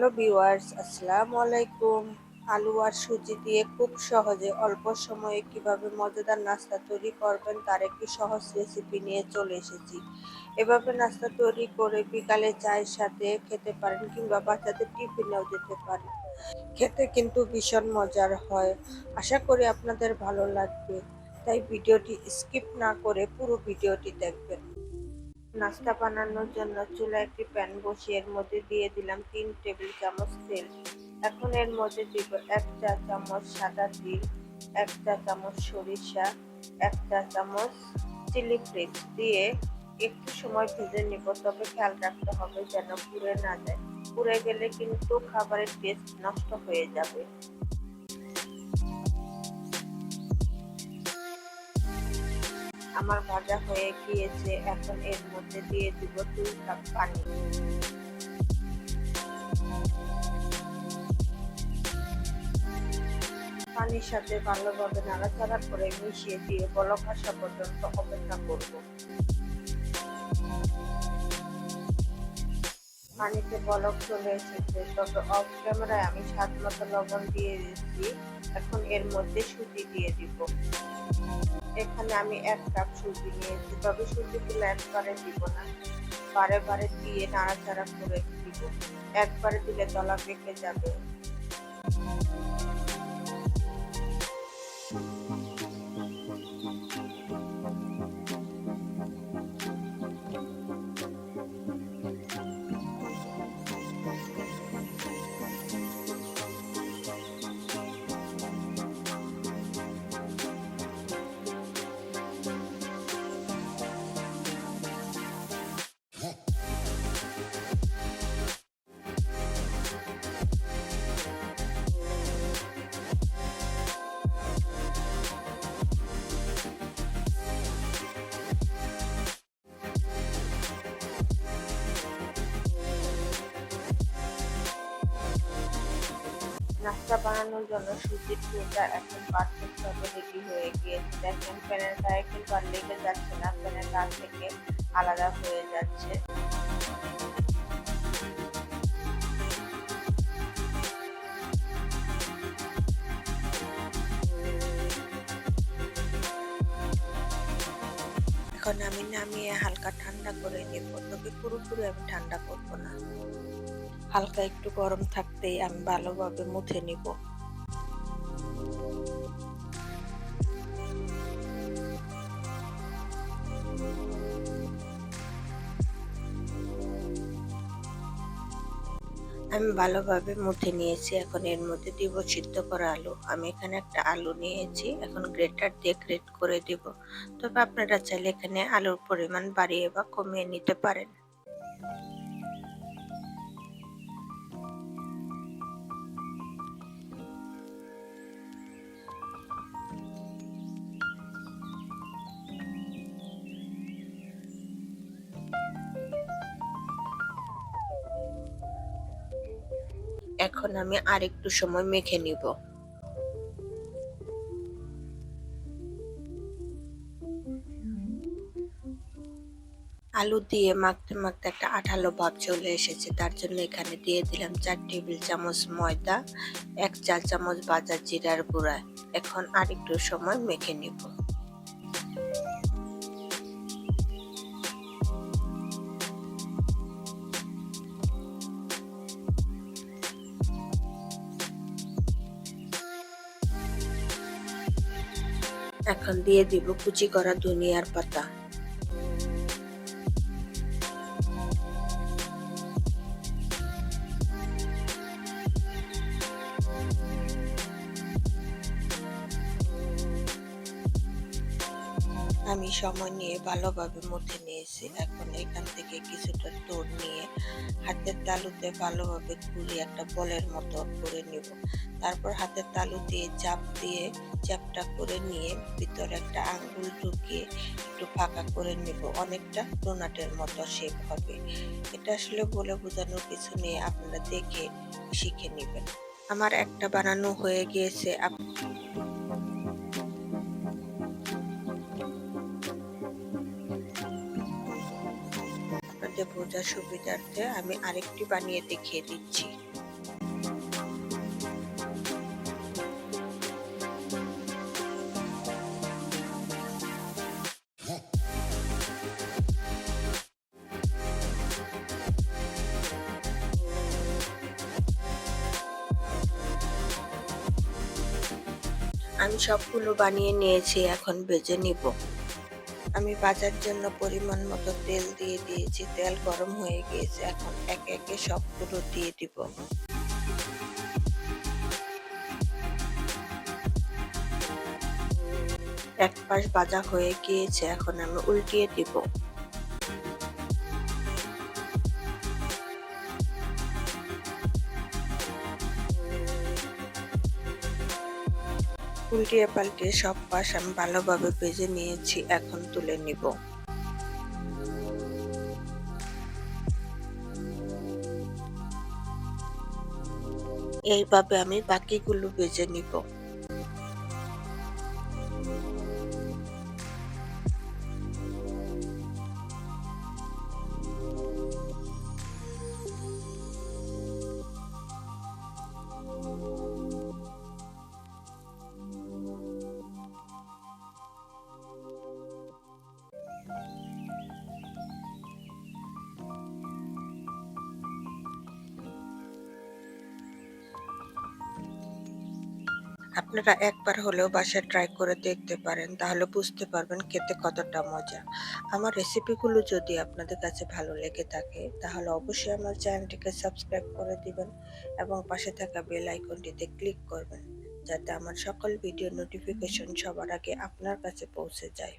Hello viewers, আসসালামু আলাইকুম। আলু আর সুজি দিয়ে খুব সহজে অল্প সময়ে কীভাবে মজাদার নাস্তা তৈরি করবেন তার একটি সহজ রেসিপি নিয়ে চলে এসেছি। এভাবে নাস্তা তৈরি করে বিকালে চায়ের সাথে খেতে পারেন কিংবা বাচ্চাদের টিফিনেও দিতে পারেন। খেতে কিন্তু ভীষণ মজার হয়। আশা করি আপনাদের ভালো লাগবে। তাই ভিডিওটি স্কিপ না করে পুরো ভিডিওটি দেখবেন। নাস্তা বানানোর জন্য চুলা একটি প্যান বসিয়ে এর মধ্যে দিয়ে দিলাম তিন টেবিল চামচ তেল। এখন এর মধ্যে দিব এক চা চামচ সাদা তিল, এক চা চামচ সরিষা, এক চা চামচ চিলি ফ্লেক্স দিয়ে একটু সময় ভেজে নিব, তবে খেয়াল রাখতে হবে যেন পুড়ে না যায়। পুড়ে গেলে কিন্তু খাবারের টেস্ট নষ্ট হয়ে যাবে। আমার ভাজা হয়ে গিয়েছে, এখন এর মধ্যে দিয়ে দিব দুই কাপ পানি। পানির সাথে ভালোভাবে নাড়াচাড়া করে মিশিয়ে দিয়ে বলক আসা পর্যন্ত অপেক্ষা করব। পানিতে বলক চলে এসেছে, তবে অফ ক্যামেরায় আমি স্বাদ মতো লবণ দিয়ে দিচ্ছি। এখন এর মধ্যে সুজি দিয়ে দিব। এখানে আমি এক কাপ সুজি নিয়েছি। তবে সুজিগুলো একবারে দিব না। বারে বারে দিয়ে নাড়াচাড়া করে দিব। একবারে দিলে তলা পেকে যাবে। নাস্তা বানানোর জন্য সুজির ডোটা এখন পারফেক্ট ভাবে রেডি হয়ে গিয়েছে। দেখেন প্যানের গায়ে কিন্তু আর লেগে যাচ্ছে না প্যানের গা থেকে আলাদা হয়ে যাচ্ছে। এখন আমি নামিয়ে হালকা ঠান্ডা করে নেব তবে পুরোপুরি আমি ঠান্ডা করব না। হালকা একটু গরম থাকতেই আমি ভালোভাবে মুথে নিব। আমি ভালোভাবে মুথে নিয়েছি, এখন এর মধ্যে দিব সিদ্ধ করা আলু। আমি এখানে একটা আলু নিয়েছি, এখন গ্রেটার দিয়ে গ্রেট করে দিব। তবে আপনারা চাইলে এখানে আলুর পরিমাণ বাড়িয়ে বা কমিয়ে নিতে পারেন। এখন আমি আর একটু সময় মেখে নিব। আলু দিয়ে মাখতে মাখতে একটা আঠালো ভাব চলে এসেছে। তার জন্য এখানে দিয়ে দিলাম চার টেবিল চামচ ময়দা, এক চা চামচ বাজার জিরার গুঁড়া। এখন আর একটু সময় মেখে নিব। এখন দিয়ে দিব কুচি করা দুনিয়ার পাতা। আমি সময় নিয়ে ভালোভাবে মুঠে নিয়েছি। এখন এখান থেকে কিছুটা তোর নিয়ে হাতের তালুতে ভালোভাবে ঘুরি একটা বলের মতো করে নিব। তারপর হাতের তালু দিয়ে চাপ দিয়ে চাপটা করে নিয়ে ভিতরে একটা আঙ্গুল ঢুকিয়ে একটু ফাঁকা করে নিব। অনেকটা ডোনাটের মতো শেপ হবে। এটা আসলে বলে বোঝানোর কিছু নেই, আপনারা দেখে শিখে নেবেন। আমার একটা বানানো হয়ে গিয়েছে আপনাদেরকে বোঝার সুবিধার্থে আমি আরেকটি বানিয়ে দেখিয়ে দিচ্ছি। আমি সবগুলো বানিয়ে নিয়েছি, এখন বেজে নিব। আমি বাজার জন্য পরিমাণ মতো তেল দিয়ে দিয়েছি। তেল গরম হয়ে গিয়েছে, এখন একে একে সবগুলো দিয়ে দিব। এক পাশ বাজা হয়ে গিয়েছে, এখন আমি উল্টিয়ে দিব। উল্টিয়ে পাল্টিয়ে সব পাশ আমি ভালোভাবে ভেজে নিয়েছি, এখন তুলে নিব। এইভাবে আমি বাকিগুলো ভেজে নিব। আপনারা একবার হলেও বাসায় ট্রাই করে দেখতে পারেন, তাহলে বুঝতে পারবেন খেতে কতটা মজা। আমার রেসিপিগুলো যদি আপনাদের কাছে ভালো লেগে থাকে, তাহলে অবশ্যই আমার চ্যানেলটিকে সাবস্ক্রাইব করে দিবেন এবং পাশে থাকা বেল আইকনটিতে ক্লিক করবেন, যাতে আমার সকল ভিডিও নোটিফিকেশন সবার আগে আপনার কাছে পৌঁছে যায়।